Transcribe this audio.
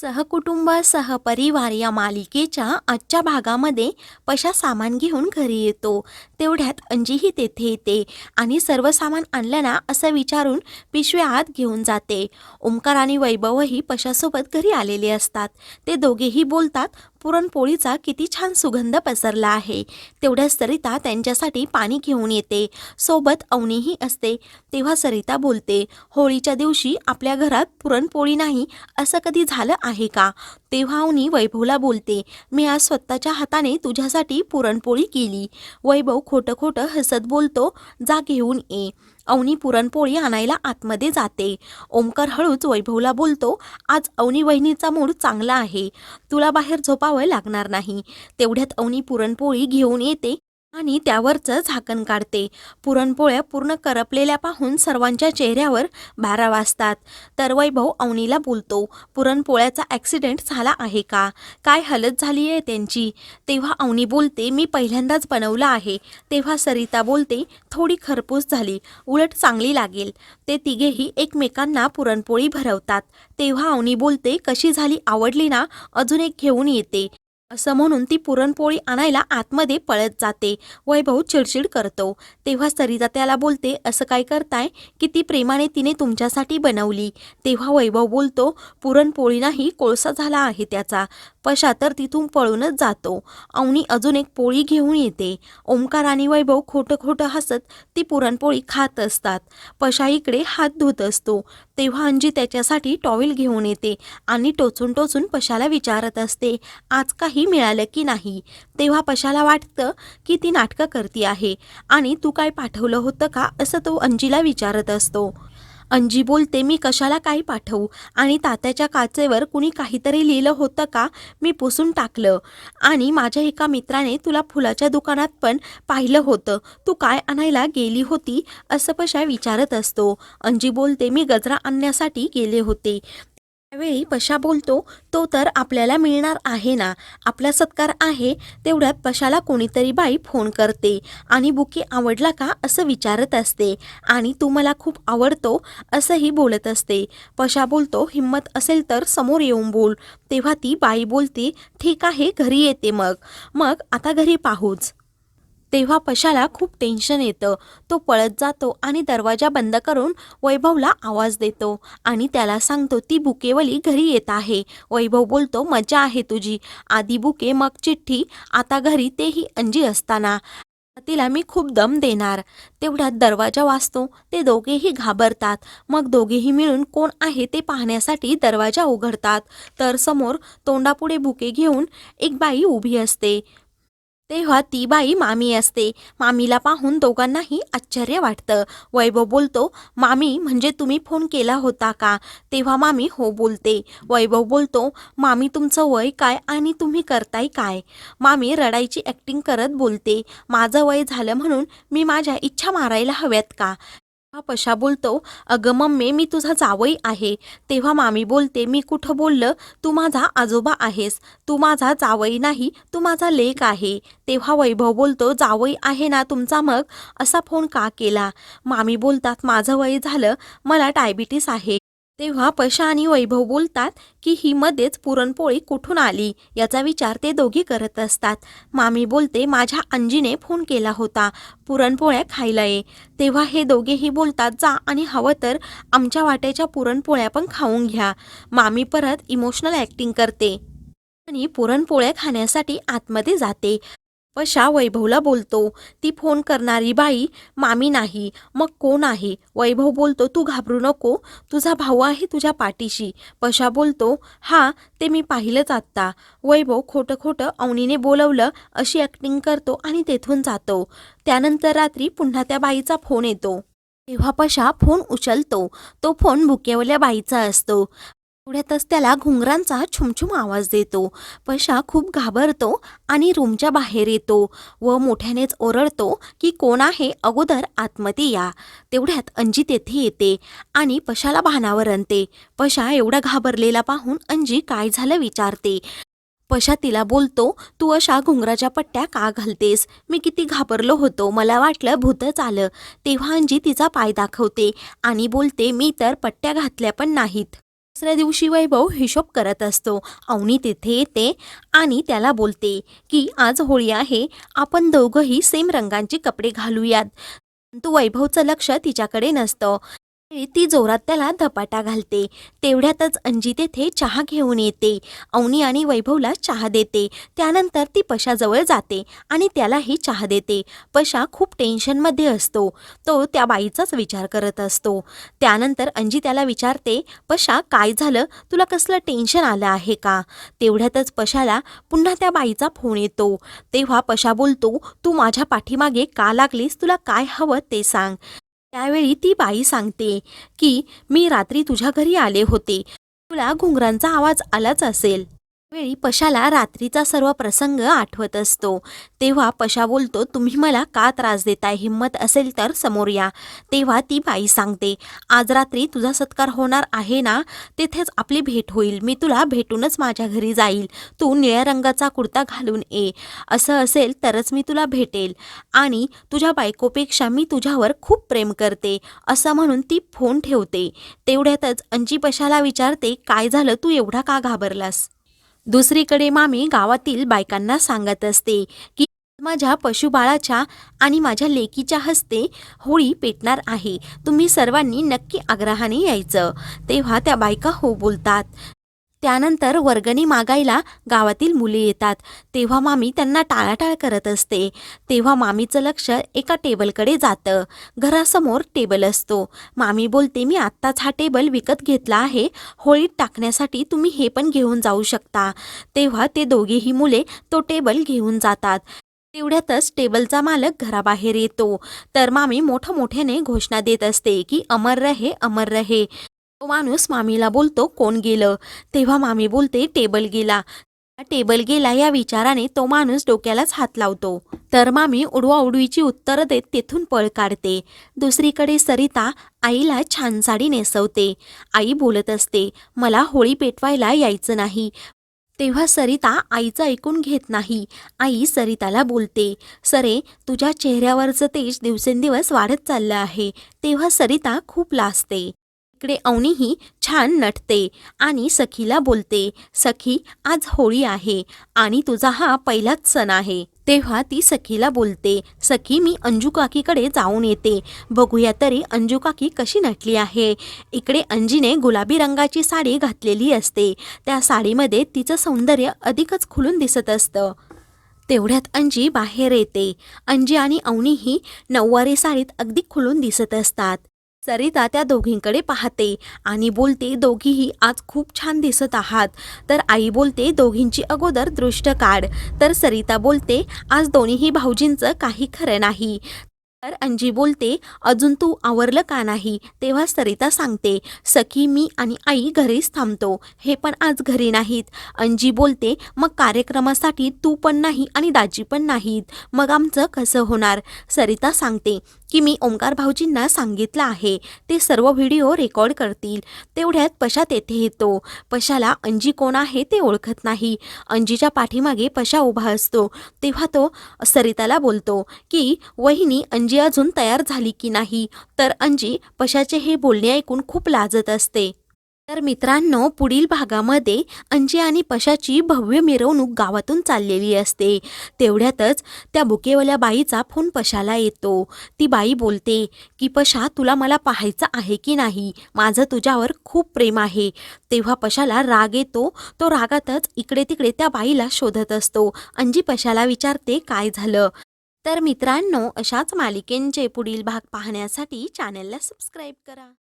सहकुटुंब सहपरिवार या मालिकेच्या आजच्या भागामध्ये पशा सामान घेऊन घरी येतो. तेवढ्यात अंजीही तेथे येते आणि सर्व सामान आणलं ना असं विचारून पिशव्या आत घेऊन जाते. ओंकार आणि वैभवही पशासोबत घरी आलेले असतात. ते दोघेही बोलतात पुरणपोळीचा किती छान सुगंध पसरला आहे. तेवढ्याच सरिता त्यांच्यासाठी पाणी घेऊन येते. सोबत अवनीही असते. तेव्हा सरिता बोलते होळीच्या दिवशी आपल्या घरात पुरणपोळी नाही असं कधी झालं आहे का? तेव्हा अवनी वैभवला बोलते मी आज स्वतःच्या हाताने तुझ्यासाठी पुरणपोळी केली. वैभव खोटं खोटं हसत बोलतो जा घेऊन ये. अवनी पुरणपोळी आणायला आतमध्ये जाते. ओंकार हळूच वैभवला बोलतो आज अवनी वहिनीचा मूड चांगला आहे. तुला बाहेर झोपावं लागणार नाही. तेवढ्यात अवनी पुरणपोळी घेऊन येते. आणि त्यावरचं झाकण काढते. पुरणपोळ्या पूर्ण करपलेल्या पाहून सर्वांच्या चेहऱ्यावर बारा वाजतात. तर वैभव अवनीला बोलतो पुरणपोळ्याचा ॲक्सिडेंट झाला आहे का? काय हलत झाली आहे त्यांची? तेव्हा अवनी बोलते मी पहिल्यांदाच बनवलं आहे. तेव्हा सरिता बोलते थोडी खरपूस झाली उलट चांगली लागेल. ते तिघेही एकमेकांना पुरणपोळी भरवतात. तेव्हा अवनी बोलते कशी झाली? आवडली ना? अजून एक घेऊन येते. असं म्हणून ती पुरणपोळी आणायला आतमध्ये पळत जाते. वैभव चिडचिड करतो. तेव्हा सरिता त्याला बोलते असं काय करताय? की ती प्रेमाने तिने तुमच्यासाठी बनवली. तेव्हा वैभव बोलतो पुरणपोळी नाही कोळसा झाला आहे त्याचा. पशा तर तिथून पळूनच जातो. अवनी अजून एक पोळी घेऊन येते. ओंकार आणि वैभव खोटं खोटं हसत ती पुरणपोळी खात असतात. पशा इकडे हात धुत असतो. तेव्हा अंजी त्याच्यासाठी टॉवेल घेऊन येते आणि टोचून टोचून पशाला विचारत असते आज काही मिळालं की नाही तेव्हा पशाला वाटतं की ती नाटकं करती आहे. आणि तू काय पाठवलं होतं का असं तो अंजीला विचारत असतो. अंजी बोलते मी कशाला काही पाठवू? आणि तात्याच्या काचेवर कुणी काहीतरी लिहिलं होतं का? मी पुसून टाकलं. आणि माझ्या एका मित्राने तुला फुलाच्या दुकानात पण पाहिलं होतं. तू काय आणायला गेली होती? असं पशा विचारत असतो. अंजी बोलते मी गजरा आणण्यासाठी गेले होते. त्यावेळी पशा बोलतो तो तर आपल्याला मिळणार आहे ना. आपला सत्कार आहे तेवढ्यात पशाला कोणीतरी बाई फोन करते आणि बुके आवडला का असं विचारत असते. आणि तू मला खूप आवडतो असंही बोलत असते. पशा बोलतो हिंमत असेल तर समोर येऊन बोल. तेव्हा ती बाई बोलते ठीक आहे घरी येते मग. मग आता घरी पाहूच. तेव्हा पशाला खूप टेन्शन येतं. तो पळत जातो आणि दरवाजा बंद करून वैभवला आवाज देतो आणि त्याला सांगतो ती बुकेवली घरी येत आहे. वैभव बोलतो मजा आहे तुझी. आधी बुके मग चिठ्ठी. आता घरी तेही अंजी असताना. तिला मी खूप दम देणार. तेवढ्यात दरवाजा वाचतो. ते दोघेही घाबरतात. मग दोघेही मिळून कोण आहे ते पाहण्यासाठी दरवाजा उघडतात. तर समोर तोंडापुढे बुके घेऊन एक बाई उभी असते. तेव्हा ती बाई मामी असते. मामीला पाहून दोघांनाही आश्चर्य वाटतं. वैभव बोलतो मामी म्हणजे तुम्ही फोन केला होता का? तेव्हा मामी हो बोलते. वैभव बोलतो मामी तुमचं वय काय आणि तुम्ही करताय काय? मामी रडायची ॲक्टिंग करत बोलते माझं वय झालं म्हणून मी माझ्या इच्छा मारायला हव्यात का? हा पशा बोलतो अगं मम्मी मी तुझा जावई आहे. तेव्हा मामी बोलते मी कुठं बोललं? तू माझा आजोबा आहेस. तू माझा जावई नाही तू माझा लेक आहे. तेव्हा वैभव बोलतो जावई आहे ना तुमचा मग? असा फोन का केला? मामी बोलतात माझं वय झालं मला डायबिटीस आहे. तेव्हा पशा आणि वैभव बोलतात की ही मध्येच पुरणपोळी कुठून आली याचा विचार ते दोघी करत असतात. मामी बोलते माझ्या अंजीने फोन केला होता पुरणपोळ्या खायला ये. तेव्हा हे दोघेही बोलतात जा आणि हवं तर आमच्या वाट्याच्या पुरणपोळ्या पण खाऊन घ्या. मामी परत इमोशनल ॲक्टिंग करते आणि पुरणपोळ्या खाण्यासाठी आतमध्ये जाते. पशा वैभवला बोलतो ती फोन करणारी बाई मामी नाही मग कोण आहे? वैभव बोलतो तू घाबरू नको तुझा भाऊ आहे तुझ्या पाठीशी. पशा बोलतो हा ते मी पाहिलंच आत्ता. वैभव खोटं खोटं अवनीने बोलवलं अशी ॲक्टिंग करतो आणि तेथून जातो. त्यानंतर रात्री पुन्हा त्या बाईचा फोन येतो. तेव्हा पशा फोन उचलतो. तो फोन बुकेवल्या बाईचा असतो. एवढ्यातच त्याला घुंगरांचा छुमछुम आवाज देतो. पशा खूप घाबरतो आणि रूमच्या बाहेर येतो व मोठ्यानेच ओरडतो की कोण आहे? अगोदर आतमध्ये या. तेवढ्यात अंजी तेथे येते आणि पशाला भानावर आणते. पशा एवढा घाबरलेला पाहून अंजी काय झालं विचारते. पशा तिला बोलतो तू अशा घुंगराच्या पट्ट्या का घालतेस? मी किती घाबरलो होतो. मला वाटलं भूतच आलं. तेव्हा अंजी तिचा पाय दाखवते आणि बोलते मी तर पट्ट्या घातल्या पण नाहीत. दुसऱ्या दिवशी वैभव हिशोब करत असतो. अवनी तिथे येते आणि त्याला बोलते की आज होळी आहे. आपण दोघंही सेम रंगांचे कपडे घालूयात. परंतु वैभवचं लक्ष तिच्याकडे नसतं. ती जोरात त्याला धपाटा घालते. तेवढ्यातच अंजी तेथे चहा घेऊन येते. अवनी आणि वैभवला चहा देते. त्यानंतर ती पशाजवळ जाते आणि त्यालाही चहा देते. पशा खूप टेन्शनमध्ये असतो. तो त्या बाईचाच विचार करत असतो. त्यानंतर अंजी त्याला विचारते पशा काय झालं? तुला कसलं टेन्शन आलं आहे का? तेवढ्यातच पशाला पुन्हा त्या बाईचा फोन येतो. तेव्हा पशा बोलतो तू माझ्या पाठीमागे का लागलीस? तुला काय हवं ते सांग. त्यावेळी ती बाई सांगते की मी रात्री तुझ्या घरी आले होते. तुला घुंगरांचा आवाज आलाच असेल. वेळी पशाला रात्रीचा सर्व प्रसंग आठवत असतो. तेव्हा पशा बोलतो तुम्ही मला का त्रास देताय? हिंमत असेल तर समोर या. तेव्हा ती बाई सांगते आज रात्री तुझा सत्कार होणार आहे ना? तेथेच आपली भेट होईल. मी तुला भेटूनच माझ्या घरी जाईल. तू निळ्या रंगाचा कुर्ता घालून ये. असं असेल तरच मी तुला भेटेल. आणि तुझ्या बायकोपेक्षा मी तुझ्यावर खूप प्रेम करते. असं म्हणून ती फोन ठेवते. तेवढ्यातच अंजी पशाला विचारते काय झालं? तू एवढा का घाबरलास? दुसरीकडे मामी गावातील बायकांना सांगत असते की माझ्या पशुबाळाच्या आणि माझ्या लेकीच्या हस्ते होळी पेटणार आहे. तुम्ही सर्वांनी नक्की आग्रहाने यायचं. तेव्हा त्या बायका हो बोलतात. त्यानंतर वर्गणी मागायला गावातील मुले येतात. तेव्हा मामी त्यांना टाळाटाळ करत असते. तेव्हा मामीचं लक्ष एका टेबलकडे जातं. घरासमोर टेबल असतो. मामी बोलते मी आत्ताच हा टेबल विकत घेतला आहे. होळीत टाकण्यासाठी तुम्ही हे पण घेऊन जाऊ शकता. तेव्हा ते दोघेही मुले तो टेबल घेऊन जातात. तेवढ्यातच टेबलचा मालक घराबाहेर येतो. तर मामी मोठं मोठ्याने घोषणा देत असते की अमर रहे अमर रहे. तो माणूस मामीला बोलतो कोण गेलं? तेव्हा मामी बोलते टेबल गेला. टेबल गेला या विचाराने तो माणूस डोक्यालाच हात लावतो. तर मामी उडवा उडवीची उत्तरं देत तेथून पळ काढते. दुसरीकडे सरिता आईला छान साडी नेसवते. आई बोलत असते मला होळी पेटवायला यायचं नाही. तेव्हा सरिता आईचं ऐकून घेत नाही. आई सरिताला बोलते सरे तुझ्या चेहऱ्यावरचं तेज दिवसेंदिवस वाढत चाललं आहे. तेव्हा सरिता खूप लाजते. इकडे अवनीही छान नटते आणि सखीला बोलते सखी आज होळी आहे आणि तुझा हा पहिलाच सण आहे. तेव्हा ती सखीला बोलते सखी मी अंजू काकीकडे जाऊन येते. बघूया तरी अंजू काकी कशी नटली आहे. इकडे अंजीने गुलाबी रंगाची साडी घातलेली असते. त्या साडीमध्ये तिचं सौंदर्य अधिकच खुलून दिसत असतं. तेवढ्यात अंजी बाहेर येते. अंजी आणि अवनीही नऊवारी साडीत अगदी खुलून दिसत असतात. सरिता त्या दोघींकडे पाहते. आणि बोलते दोघीही आज खूप छान दिसत आहात. तर आई बोलते दोघींची अगोदर दृष्ट काढ. तर सरिता बोलते आज दोन्हीही भाऊजींचं काही खरं नाही. तर अंजी बोलते अजून तू आवरलं का नाही? तेव्हा सरिता सांगते सखी मी आणि आई घरीच थांबतो. हे पण आज घरी नाहीत. अंजी बोलते मग कार्यक्रमासाठी तू पण नाही आणि दाजी पण नाहीत. मग आमचं कसं होणार? सरिता सांगते की मी ओंकार भाऊजींना सांगितलं आहे. ते सर्व व्हिडिओ रेकॉर्ड करतील. तेवढ्यात पशा तेथे येतो. पशाला अंजी कोण आहे ते ओळखत नाही. अंजीच्या पाठीमागे पशा उभा असतो. तेव्हा तो सरिताला बोलतो की वहिनी अंजी अजून तयार झाली की नाही? तर अंजी पशाचे हे बोलणे ऐकून खूप लाजत असते. तर मित्रांनो पुढील भागामध्ये अंजी आणि पशाची भव्य मिरवणूक गावातून चाललेली असते. तेवढ्यातच त्या बुकेवाल्या बाईचा फोन पशाला येतो. ती बाई बोलते की पशा तुला मला पाहायचं आहे की नाही? माझं तुझ्यावर खूप प्रेम आहे. तेव्हा पशाला राग येतो. तो रागातच इकडे तिकडे त्या बाईला शोधत असतो. अंजी पशाला विचारते काय झालं? तर मित्रांनो अशाच मालिकेंचे पुढील भाग पाहण्यासाठी चॅनलला सबस्क्राईब करा.